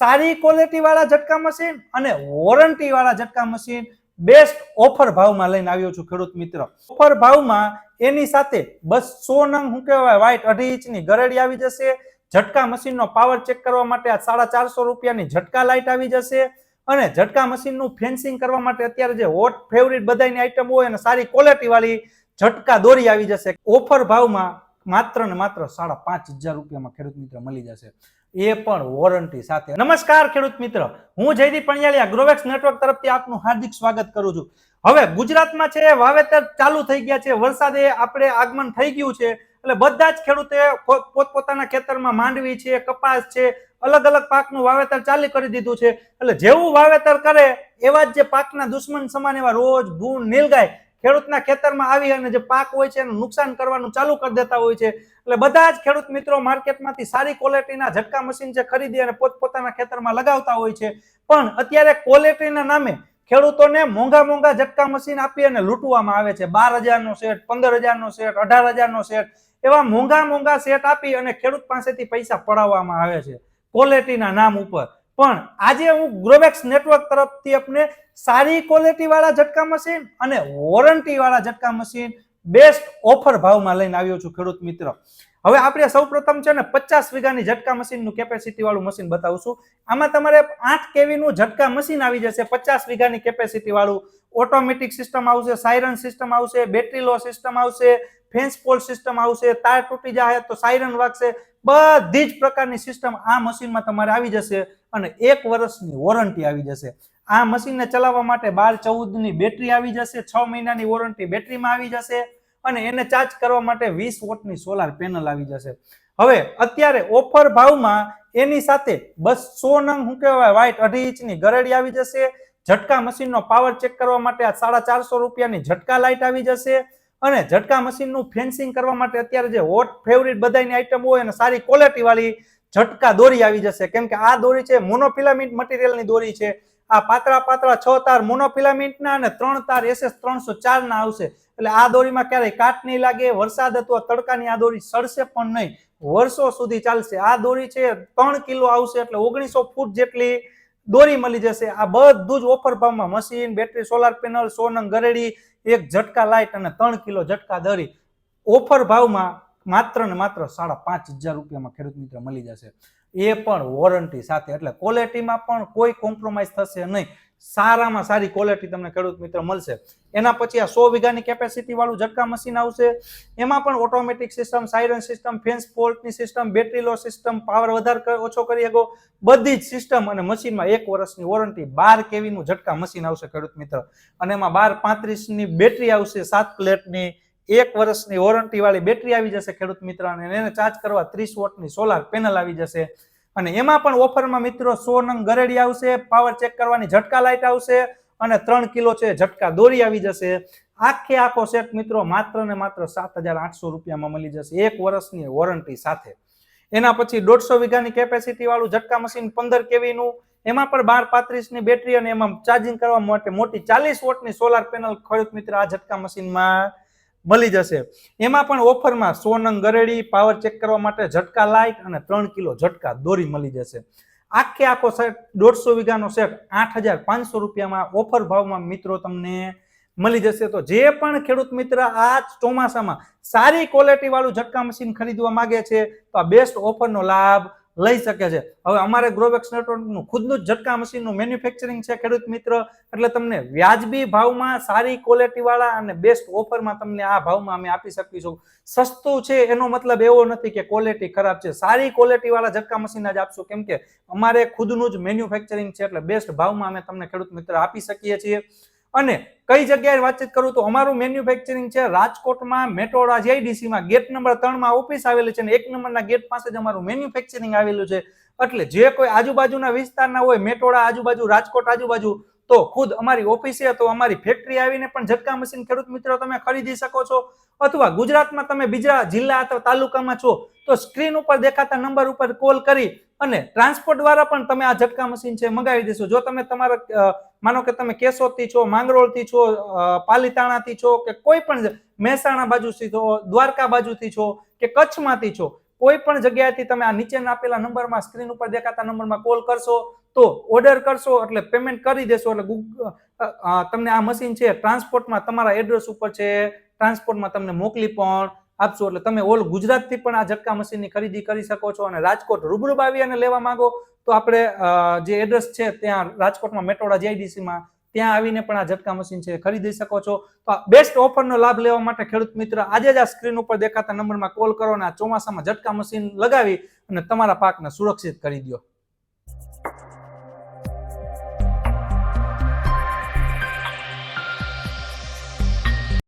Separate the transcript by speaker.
Speaker 1: સારી ક્વોલિટી વાળા ઝટકા મશીન અને વોરંટી વાળા ઝટકા મશીન બેસ્ટ ઓફર ભાવમાં લઈને આવ્યો છું ખેડૂત મિત્ર. ઓફર ભાવમાં એની સાથે બસ નંગ શું કહેવાય વ્હાઈટ અઢી ઇંચની ગરડી આવી જશે. ઝટકા મશીનનો પાવર ચેક કરવા માટે આ સાડા ચારસો રૂપિયાની ઝટકા લાઇટ આવી જશે. અને ઝટકા મશીનનું ફેન્સિંગ કરવા માટે અત્યારે જે હોટ ફેવરિટ બધાની આઈટમ હોય અને સારી ક્વોલિટી વાળી ઝટકા દોરી આવી જશે. ઓફર ભાવમાં માત્ર ને માત્ર સાડા પાંચ હજાર રૂપિયામાં ખેડૂત મિત્ર મળી જશે. એ પણ વોરંટી સાથે. નમસ્કાર, ખેડૂત મિત્ર. હું જયદીપ પણિયાલિયા ગ્રોવેક્સ નેટવર્ક તરફથી આપનું હાર્દિક સ્વાગત કરું છું. હવે ગુજરાતમાં છે, વાવેતર ચાલુ થઈ ગયા છે. વરસાદે આપણે આગમન થઈ ગયું છે. એટલે બધા જ ખેડૂતે પોતપોતાના ખેતરમાં માંડવી છે, કપાસ છે અલગ અલગ પાકનું વાવેતર ચાલુ કરી દીધું છે. એટલે જેવું વાવેતર કરે, એવા જ જે પાકના દુશ્મન સમાન એવા રોજ ભૂન નીલગાય. ખેડૂતના ખેતરમાં આવી અને જે પાક હોય છે એનું નુકસાન કરવાનું ચાલુ કરી દેતા હોય છે. એટલે બધા જ ખેડૂત મિત્રો માર્કેટમાંથી સારી ક્વોલિટીના ઝટકા મશીન છે ખરીદી અને પોતપોતાના ખેતરમાં લગાવતા હોય છે. પણ અત્યારે ક્વોલિટીના નામે ખેડૂતોને મોંઘા મોંઘા ઝટકા મશીન આપી અને લૂંટવામાં આવે છે. બાર હજારનો સેટ પંદર હજારનો સેટ અઢાર હજારનો સેટ એવા મોંઘા મોંઘા સેટ આપી અને ખેડૂત પાસેથી પૈસા પડાવવામાં આવે છે. ક્વોલિટીના નામ ઉપર. પણ આજે હું ગ્રોવેક્સ નેટવર્ક તરફથી આપને સારી ક્વોલિટી વાળા ઝટકા મશીન અને વોરંટી વાળા ઝટકા મશીન બેસ્ટ ઓફર ભાવમાં લઈને આવ્યો છું, ખેડૂત મિત્ર. હવે આપણે સૌપ્રથમ છે ને પચાસ વીઘાની ઝટકા મશીનનું કેપેસિટી વાળું મશીન છું આમાં તમારે આઠ કેવીનું ઝટકા મશીન આવી જશે, પચાસ વીઘાની કેપેસિટી વાળું. ઓટોમેટિક સિસ્ટમ આવશે સાયરન સિસ્ટમ આવશે બેટરી લો સિસ્ટમ આવશે ફેન્સ પોલ સિસ્ટમ આવશે, તાર તૂટી જાય તો સાયરન વાગશે. બધી જ પ્રકારની સિસ્ટમ આ મશીનમાં તમારે આવી જશે અને એક વર્ષની વોરંટી આવી જશે. આ મશીનને ચલાવવા માટે બાર ચૌદની બેટરી આવી જશે, છ મહિનાની વોરંટી બેટરીમાં આવી જશે અને એને ચાર્જ કરવા માટે વીસ વોટની સોલાર પેનલ આવી જશે. હવે અત્યારે ઓફર ભાવમાં એની સાથે બસ નંગ શું કહેવાય વ્હાઈટ અઢી ઇંચની ગરડી આવી જશે. ઝટકા મશીનનો પાવર ચેક કરવા માટે આ સાડા ચારસો રૂપિયાની ઝટકા લાઇટ આવી જશે. અને ઝટકા મશીનનું ફેન્સિંગ કરવા માટે અત્યારે જે હોટ ફેવરિટ બધાની આઈટમ હોય અને સારી ક્વોલિટી વાળી ઝટકા દોરી આવી જશે. કેમ કે આ દોરી છે મોનોફિલામેન્ટ મટીરિયલની દોરી છે. આ પાતળા પાતળા છ તાર મોનોફિલામેન્ટના અને ત્રણ તાર એસએસ ત્રણસો ચારના આવશે. એટલે આ દોરીમાં ક્યારેય કાટ નહીં લાગે, વરસાદ અથવા તડકાની આ દોરી સડશે પણ નહીં. વર્ષો સુધી ચાલશે. આ દોરી છે ત્રણ કિલો આવશે એટલે ઓગણીસો ફૂટ જેટલી દોરી મળી જશે. આ બધું જ ઓફર ભાવમાં મશીન બેટરી સોલાર પેનલ સોનંગ ગરેડી એક ઝટકા લાઇટ અને ત્રણ કિલો ઝટકા દરી. ઓફર ભાવમાં માત્ર ને માત્ર સાડા પાંચ હજાર રૂપિયામાં ખેડૂત મિત્ર મળી જશે. એ પણ વોરંટી સાથે. એટલે ક્વોલિટીમાં પણ કોઈ કોમ્પ્રોમાઇઝ થશે નહીં. સારામાં સારી ક્વોલિટી તમને ખેડૂત મિત્ર મળશે. એના પછી આ સો વીઘાની કેપેસિટી વાળું ઝટકા મશીન આવશે. એમાં પણ automatic system siren system fence ફોલ્ટની system battery low system power વધારે ઓછો કરી શકો. બધી જ સિસ્ટમ અને મશીનમાં એક વર્ષની વોરંટી બાર કેવીનું ઝટકા મશીન આવશે ખેડૂત મિત્ર. અને એમાં બાર પાંત્રીસની બેટરી આવશે સાત પ્લેટની. એક વર્ષની વોરંટી વાળી બેટરી આવી જશે ખેડૂત મિત્ર અને એને ચાર્જ કરવા ત્રીસ વોટની સોલાર પેનલ આવી જશે. અને એમાં પણ ઓફરમાં મિત્રો સો નંગ ગરેડી આવશે પાવર ચેક કરવાની ઝટકા લાઇટ આવશે અને ત્રણ કિલો છે ઝટકા દોરી આવી જશે. આખે આખો સેટ મિત્રો માત્ર ને માત્ર સાત હજાર આઠસો રૂપિયામાં મળી જશે એક વર્ષની વોરંટી સાથે. એના પછી દોઢસો વીઘાની કેપેસિટી વાળું ઝટકા મશીન પંદર કેવીનું, એમાં પણ બાર પાંત્રીસની બેટરી અને એમાં ચાર્જિંગ કરવા માટે મોટી ચાલીસ વોટની સોલાર પેનલ ખેડૂત મિત્ર આ ઝટકા મશીનમાં મળી જશે. એમાં પણ ઓફરમાં સો નંગ ગરેડી પાવર ચેક કરવા માટે ઝટકા લાઇટ અને ત્રણ કિલો ઝટકા દોરી મળી જશે. આખે આખો સેટ દોઢસો વીઘાનો સેટ આઠ હજાર પાંચસો રૂપિયામાં ઓફર ભાવમાં મિત્રો તમને મળી જશે. તો જે પણ ખેડૂત મિત્ર આ ચોમાસામાં સારી ક્વોલિટી વાળું ઝટકા મશીન ખરીદવા માંગે છે, તો આ બેસ્ટ ઓફરનો લાભ લઈ શકે છે. હવે અમારે ગ્રોવેક્સ નેટવર્કનું ખુદનું જ ઝટકા મશીનનું મેન્યુફેક્ચરિંગ છે, ખેડૂત મિત્ર. એટલે તમને વ્યાજબી ભાવમાં સારી ક્વોલિટીવાળા અને બેસ્ટ ઓફરમાં તમને આ ભાવમાં અમે આપી શકીશું. સસ્તું છે એનો મતલબ એવો નથી કે ક્વોલિટી ખરાબ છે. સારી ક્વોલિટીવાળા ઝટકા મશીન જ આપશું. કેમ કે અમારે ખુદનું જ મેન્યુફેક્ચરિંગ છે, એટલે બેસ્ટ ભાવમાં અમે તમને ખેડૂત મિત્ર આપી શકીએ છીએ. અને કઈ જગ્યાએ વાતચીત કરું તો અમારું મેન્યુફેક્ચરિંગ છે રાજકોટમાં, મેટોડા જીઆઈડીસીમાં ગેટ નંબર ત્રણમાં ઓફિસ આવેલી છે અને એક નંબરના ગેટ પાસે જ અમારું મેન્યુફેક્ચરિંગ આવેલું છે. એટલે જે કોઈ આજુબાજુના વિસ્તારના હોય, મેટોડા આજુબાજુ, રાજકોટ આજુબાજુ તો ખુદ અમારી ઓફિસે તો અમારી ફેક્ટરી આવીને પણ ઝટકા મશીન ખેડૂત મિત્રો તમે ખરીદી શકો છો. અથવા ગુજરાતમાં તમે બીજા જિલ્લા અથવા તાલુકામાં છો, તો સ્ક્રીન ઉપર દેખાતા નંબર ઉપર કોલ કરી અને ટ્રાન્સપોર્ટ દ્વારા પણ તમે આ ઝટકા મશીન છે મંગાવી દેશો. જો તમે તમારા માનો કે તમે કેશોદથી છો, માંગરોળથી છો પાલીતાણાથી છો કે કોઈ પણ મહેસાણા બાજુથી છો, દ્વારકા બાજુથી છો કે કચ્છમાંથી છો, કોઈ પણ જગ્યાએથી તમે આ નીચે આપેલા નંબરમાં સ્ક્રીન ઉપર દેખાતા નંબરમાં કોલ કરશો તો ઓર્ડર કરશો એટલે પેમેન્ટ કરી દેશો એટલે તમને આ મશીન છે ટ્રાન્સપોર્ટમાં તમારા એડ્રેસ ઉપર છે ટ્રાન્સપોર્ટમાં તમને મોકલી પણ આપશો. એટલે તમે ઓલ ગુજરાતથી પણ આ ઝટકા મશીનની ખરીદી કરી શકો છો અને રાજકોટ રૂબરૂ આવી અને લેવા માંગો. તો આપણે જે એડ્રેસ છે ત્યાં રાજકોટમાં મેટોડા જીઆઈડીસીમાં ત્યાં આવીને પણ આ ઝટકા મશીન છે ખરીદી શકો છો. તો બેસ્ટ ઓફરનો લાભ લેવા માટે ખેડૂત મિત્ર આજે જ આ સ્ક્રીન ઉપર દેખાતા નંબરમાં કોલ કરો અને આ ચોમાસામાં ઝટકા મશીન લગાવી અને તમારા પાકને સુરક્ષિત કરી દો